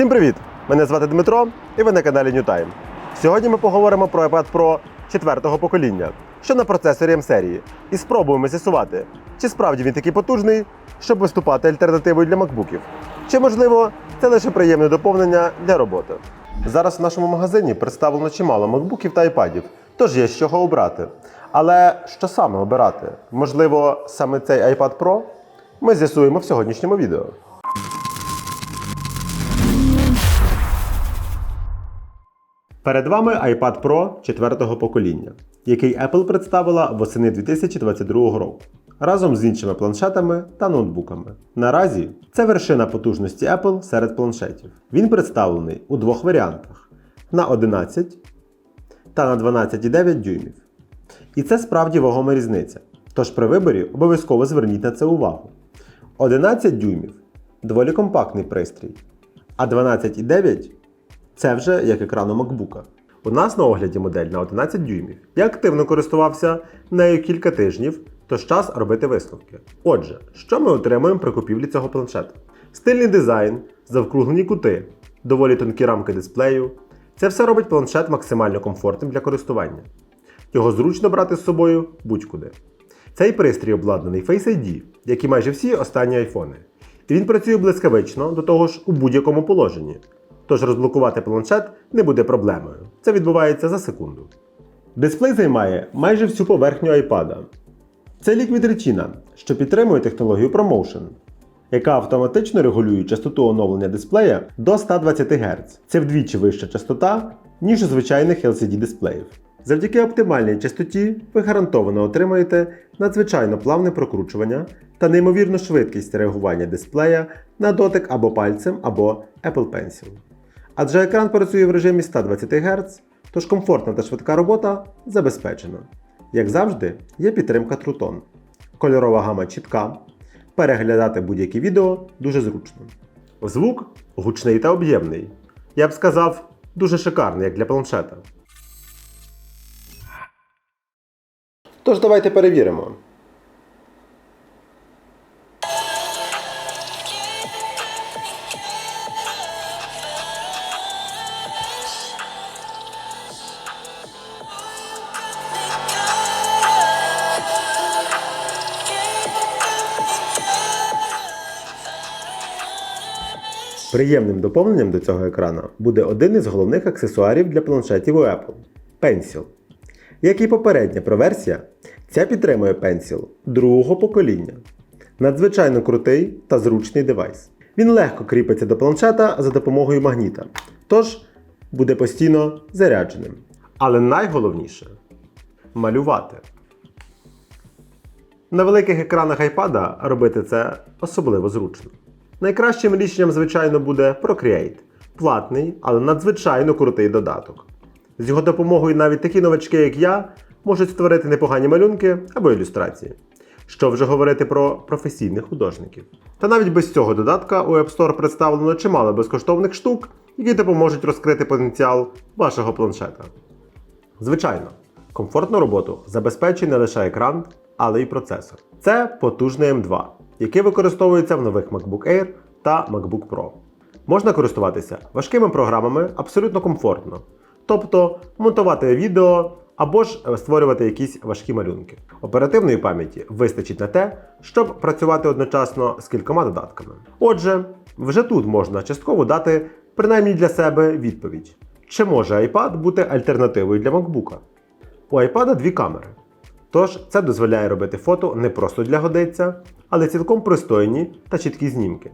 Всім привіт! Мене звати Дмитро, і ви на каналі NewTime. Сьогодні ми поговоримо про iPad Pro четвертого покоління, що на процесорі М-серії, і спробуємо з'ясувати, чи справді він такий потужний, щоб виступати альтернативою для макбуків, чи можливо це лише приємне доповнення для роботи. Зараз в нашому магазині представлено чимало макбуків та айпадів, тож є з чого обрати. Але що саме обирати? Можливо, саме цей iPad Pro? Ми з'ясуємо в сьогоднішньому відео. Перед вами iPad Pro четвертого покоління, який Apple представила восени 2022 року разом з іншими планшетами та ноутбуками. Наразі це вершина потужності Apple серед планшетів. Він представлений у двох варіантах: на 11 та на 12,9 дюймів. І це справді вагома різниця. Тож при виборі обов'язково зверніть на це увагу. 11 дюймів доволі компактний пристрій, а 12,9 це вже як екран у MacBook. У нас на огляді модель на 11 дюймів. Я активно користувався нею кілька тижнів, тож час робити висновки. Отже, що ми отримуємо при купівлі цього планшета? Стильний дизайн, завкруглені кути, доволі тонкі рамки дисплею. Це все робить планшет максимально комфортним для користування. Його зручно брати з собою будь-куди. Цей пристрій обладнаний Face ID, як і майже всі останні айфони. І він працює блискавично, до того ж у будь-якому положенні. Тож розблокувати планшет не буде проблемою. Це відбувається за секунду. Дисплей займає майже всю поверхню iPad. Це Liquid Retina, що підтримує технологію ProMotion, яка автоматично регулює частоту оновлення дисплея до 120 Гц. Це вдвічі вища частота, ніж у звичайних LCD дисплеїв. Завдяки оптимальній частоті ви гарантовано отримаєте надзвичайно плавне прокручування та неймовірну швидкість реагування дисплея на дотик або пальцем, або Apple Pencil. Адже екран працює в режимі 120 Гц, тож комфортна та швидка робота забезпечена. Як завжди, є підтримка Tone. Кольорова гама чітка. Переглядати будь-які відео дуже зручно. Звук гучний та об'ємний. Я б сказав, дуже шикарний, як для планшета. Тож давайте перевіримо. Приємним доповненням до цього екрана буде один із головних аксесуарів для планшетів у Apple Pencil. Як і попередня проверсія, ця підтримує Pencil другого покоління. Надзвичайно крутий та зручний девайс. Він легко кріпиться до планшета за допомогою магніта, тож буде постійно зарядженим. Але найголовніше малювати. На великих екранах iPad робити це особливо зручно. Найкращим рішенням, звичайно, буде Procreate платний, але надзвичайно крутий додаток. З його допомогою навіть такі новачки, як я, можуть створити непогані малюнки або ілюстрації. Що вже говорити про професійних художників. Та навіть без цього додатка у App Store представлено чимало безкоштовних штук, які допоможуть розкрити потенціал вашого планшета. Звичайно, комфортну роботу забезпечує не лише екран, але й процесор. Це потужний M2, який використовується в нових MacBook Air та MacBook Pro. Можна користуватися важкими програмами абсолютно комфортно, тобто монтувати відео або ж е, створювати якісь важкі малюнки. Оперативної пам'яті вистачить на те, щоб працювати одночасно з кількома додатками. Отже, вже тут можна частково дати принаймні для себе відповідь, чи може iPad бути альтернативою для MacBook. У iPad дві камери. Тож це дозволяє робити фото не просто для годиться, але цілком пристойні та чіткі знімки.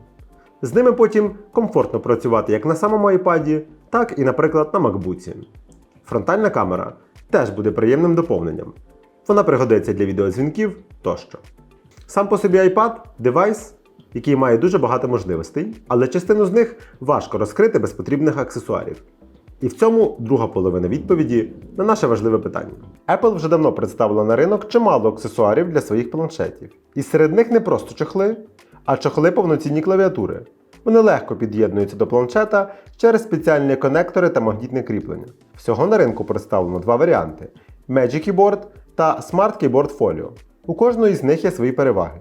З ними потім комфортно працювати як на самому iPad, так і, наприклад, на MacBook. Фронтальна камера теж буде приємним доповненням. Вона пригодиться для відеодзвінків тощо. Сам по собі iPad девайс, який має дуже багато можливостей, але частину з них важко розкрити без потрібних аксесуарів. І в цьому друга половина відповіді на наше важливе питання. Apple вже давно представила на ринок чимало аксесуарів для своїх планшетів. І серед них не просто чохли, а чохли повноцінні клавіатури. Вони легко під'єднуються до планшета через спеціальні конектори та магнітне кріплення. Всього на ринку представлено два варіанти: Magic Keyboard та Smart Keyboard Folio. У кожної з них є свої переваги.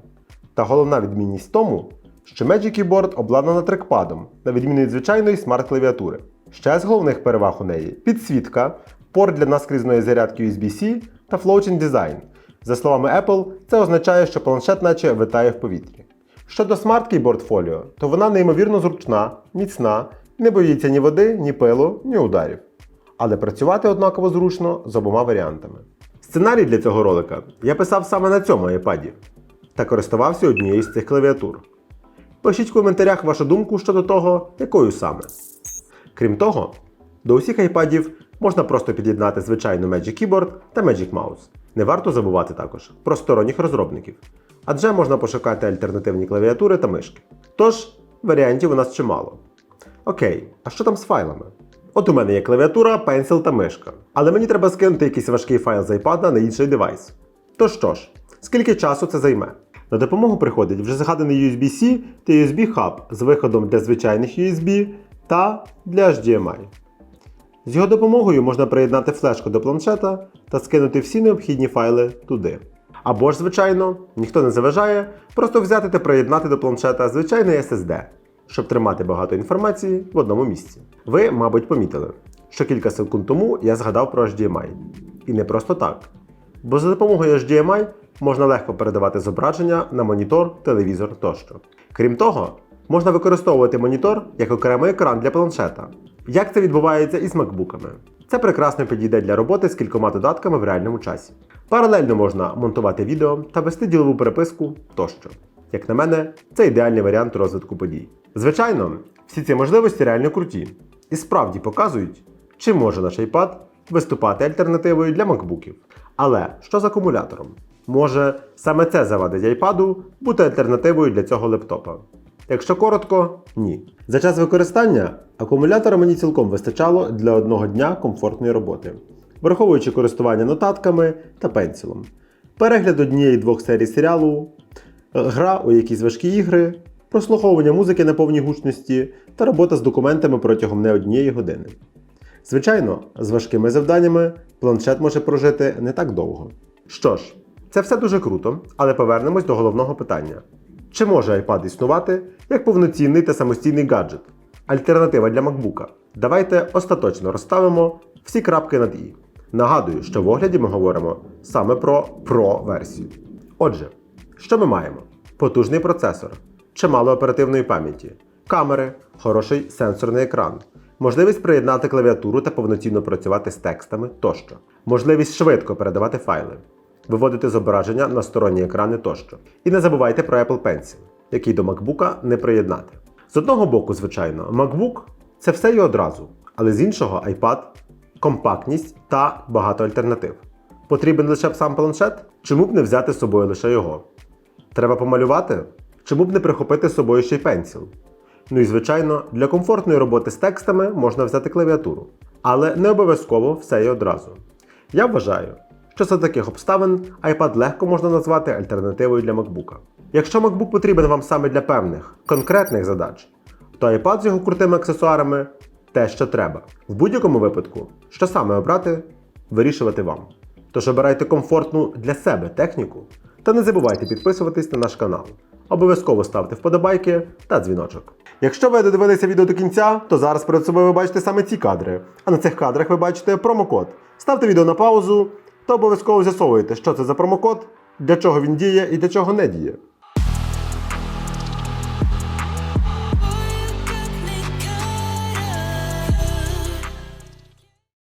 Та головна відмінність в тому, що Magic Keyboard обладнана трекпадом, на відміну від звичайної смарт-клавіатури. Ще з головних переваг у неї підсвітка, порт для наскрізної зарядки USB-C та Floating Design. За словами Apple, це означає, що планшет наче витає в повітрі. Щодо Smart Keyboard Folio, то вона неймовірно зручна, міцна, не боїться ні води, ні пилу, ні ударів. Але працювати однаково зручно з обома варіантами. Сценарій для цього ролика я писав саме на цьому iPad та користувався однією з цих клавіатур. Пишіть в коментарях вашу думку щодо того, якою саме. Крім того, до усіх iPadів можна просто під'єднати звичайну Magic Keyboard та Magic Mouse. Не варто забувати також про сторонніх розробників, адже можна пошукати альтернативні клавіатури та мишки. Тож, варіантів у нас чимало. Окей, а що там з файлами? От у мене є клавіатура, пенсил та мишка, але мені треба скинути якийсь важкий файл з iPad на інший девайс. То що ж, скільки часу це займе? На допомогу приходить вже згаданий USB-C та USB-Hub з виходом для звичайних USB та для HDMI. З його допомогою можна приєднати флешку до планшета та скинути всі необхідні файли туди. Або ж, звичайно, ніхто не заважає, просто взяти та приєднати до планшета звичайний SSD, щоб тримати багато інформації в одному місці. Ви, мабуть, помітили, що кілька секунд тому я згадав про HDMI. І не просто так. Бо за допомогою HDMI можна легко передавати зображення на монітор, телевізор тощо. Крім того, можна використовувати монітор як окремий екран для планшета. Як це відбувається із макбуками? Це прекрасно підійде для роботи з кількома додатками в реальному часі. Паралельно можна монтувати відео та вести ділову переписку тощо. Як на мене, це ідеальний варіант розвитку подій. Звичайно, всі ці можливості реально круті і справді показують, чи може наш iPad виступати альтернативою для макбуків. Але що з акумулятором? Може, саме це завадить iPad бути альтернативою для цього лептопа? Якщо коротко, ні. За час використання акумулятора мені цілком вистачало для одного дня комфортної роботи, враховуючи користування нотатками та пенсілом, перегляд однієї-двох серій серіалу, гра у якісь важкі ігри, прослуховування музики на повній гучності та робота з документами протягом не однієї години. Звичайно, з важкими завданнями планшет може прожити не так довго. Що ж, це все дуже круто, але повернемось до головного питання: чи може iPad існувати як повноцінний та самостійний гаджет? Альтернатива для MacBook? Давайте остаточно розставимо всі крапки над і. Нагадую, що в огляді ми говоримо саме про Pro версію. Отже, що ми маємо? Потужний процесор, чимало оперативної пам'яті, камери, хороший сенсорний екран, можливість приєднати клавіатуру та повноцінно працювати з текстами тощо, можливість швидко передавати файли, виводити зображення на сторонні екрани тощо. І не забувайте про Apple Pencil, який до MacBook не приєднати. З одного боку, звичайно, MacBook це все і одразу, але з іншого iPad компактність та багато альтернатив. Потрібен лише б сам планшет? Чому б не взяти з собою лише його? Треба помалювати? Чому б не прихопити з собою ще й пенсіл? Ну і звичайно, для комфортної роботи з текстами можна взяти клавіатуру. Але не обов'язково все і одразу. Я вважаю, що за таких обставин iPad легко можна назвати альтернативою для MacBook. Якщо MacBook потрібен вам саме для певних, конкретних задач, то iPad з його крутими аксесуарами те, що треба. В будь-якому випадку, що саме обрати, вирішувати вам. Тож обирайте комфортну для себе техніку та не забувайте підписуватись на наш канал. Обов'язково ставте вподобайки та дзвіночок. Якщо ви додивилися відео до кінця, то зараз перед собою ви бачите саме ці кадри. А на цих кадрах ви бачите промокод. Ставте відео на паузу та обов'язково з'ясовуйте, що це за промокод, для чого він діє і для чого не діє.